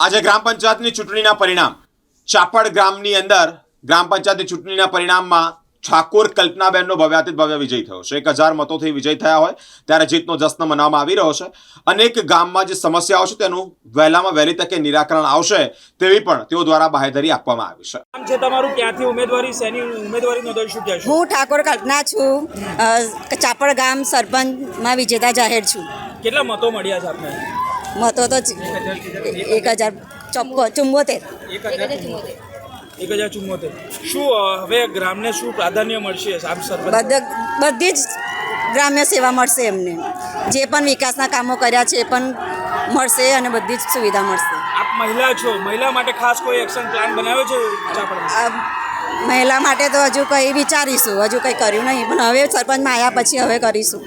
આજે ગ્રામ પંચાયતની ચૂંટણીના પરિણામ. ચાપડ ગામની અંદર ગ્રામ પંચાયતની ચૂંટણીના પરિણામમાં ઠાકોર કલ્પનાબેનનો ભવ્યાતિત ભવ્ય વિજય થયો છે. એક હજાર મતોથી વિજય થયા હોય ત્યારે જીતનો જશ્ન મનાવવામાં આવી રહ્યો છે. અનેક ગામમાં જે સમસ્યાઓ છે તેનું વહેલામાં વહેલી તકે નિરાકરણ આવશે તેવી પણ તેઓ દ્વારા બાહેધરી આપવામાં આવી છે. નામ છે તમારું? ક્યાંથી ઉમેદવારી? સેની ઉમેદવારી નોંધાવી શું કહેશો? હું ઠાકોર કલ્પના છું. ચાપડ ગામ સરપંચમાં વિજેતા જાહેર છું. કેટલા મતો મળ્યા છે આપને? મતો તો એક હજાર ચુમ્મોતેર એક હજાર ચુમ્મોતેર શું હવે ગ્રામને શું પ્રાધાન્ય મળશે બધા જ ગ્રામ્ય સેવા મળશે એમને. જે પણ વિકાસના કામો કર્યા છે એ પણ મળશે અને બધી જ સુવિધા મળશે. આપ મહિલા છો. મહિલા માટે ખાસ કોઈ એક્શન પ્લાન બનાવ્યો છે મહિલા માટે તો હજુ કંઈ વિચારીશું. હજુ કંઈ કર્યું નહીં. પણ હવે સરપંચમાં આવ્યા પછી હવે કરીશું.